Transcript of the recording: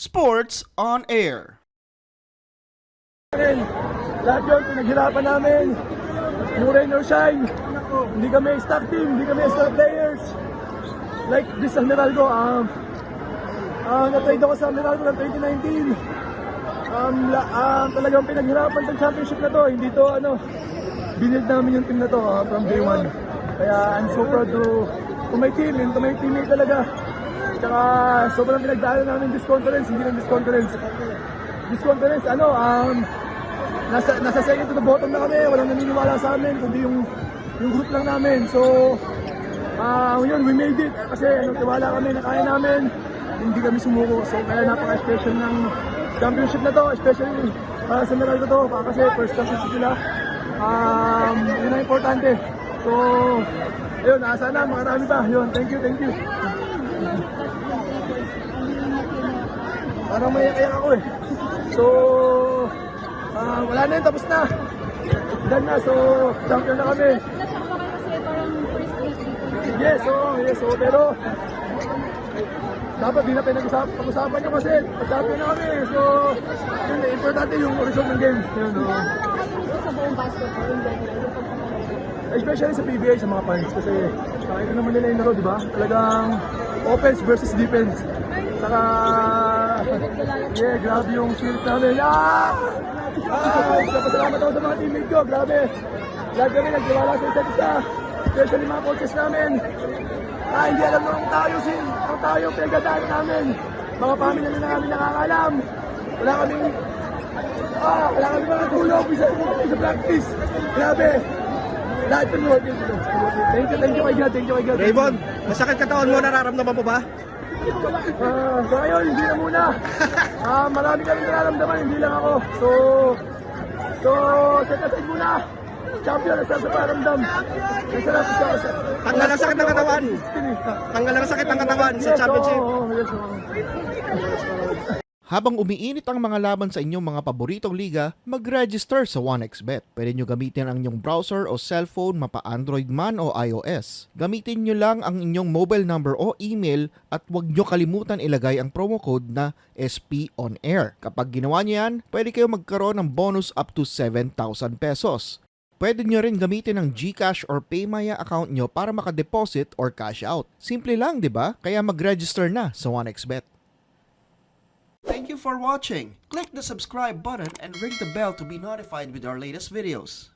Sports on Air. Lahat yun, pinaghirapan namin. Yung rain or shine. Hindi kami stock team, hindi kami star players. Like this sa Meralco, um, uh, na-trade ako sa Meralco ng 2019. Um, la, um, talagang pinaghirapan ng championship na to. Hindi to, ano, binild namin yung team na to uh, from day one. Kaya I'm so proud to, to my team and to my teammate talaga. Tsaka sobrang pinagdaanan namin this conference, hindi lang this conference. This conference, ano, um, nasa, nasa second to the bottom na kami, walang naniniwala sa amin, kundi yung, yung group lang namin. So, ah yun, we made it. Kasi ano, tiwala kami na kaya namin, hindi kami sumuko. So, kaya napaka-special ng championship na to, especially para sa Meralco to, kasi first championship nila. Um, yun ang importante. So, ayun, ah, sana makarami pa. Yun, thank you, thank you. Parang may kaya ako eh. So, ah, wala na yun, tapos na. Done na, so, champion na kami. Yes, oo, yes, oo, pero dapat di na pinag-usapan nyo kasi champion na kami. So, yun, importante yung result ng game. Yun, general. Especially sa PBA, sa mga fans. Kasi nakita naman nila yung laro, di ba? Talagang offense versus defense. Saka, yeah, grabe yung skills namin. Ah! Ah! Pasalamat ako sa mga teammate ko, grabe. Lahat kami nagtiwala sa isa't isa. Especially mga coaches namin. Ah, hindi alam nung tayo si, ang tayo pinagdadaan namin. Mga pamilya na namin nakakalam. Wala kaming Ah, wala kami mga tulog sa, sa practice. Grabe. Lahat ng work it. Thank you, thank you kay God, thank you kay God. Raymond, masakit katawan mo, nararamdaman mo ba? Ah, so ngayon, hindi na muna. Ah, marami kami nararamdaman, hindi lang ako. So, so, set aside muna. Champion na sa paramdam. Masarap sa sa. Tanggal ang sakit ng katawan. Tanggal ang sakit ng katawan sa championship. Habang umiinit ang mga laban sa inyong mga paboritong liga, mag-register sa 1xBet. Pwede nyo gamitin ang inyong browser o cellphone mapa Android man o iOS. Gamitin nyo lang ang inyong mobile number o email at huwag nyo kalimutan ilagay ang promo code na SP on air. Kapag ginawa nyo yan, pwede kayo magkaroon ng bonus up to 7,000 pesos. Pwede nyo rin gamitin ang GCash or Paymaya account nyo para makadeposit or cash out. Simple lang, di ba? Kaya mag-register na sa 1xBet. Thank you for watching. Click the subscribe button and ring the bell to be notified with our latest videos.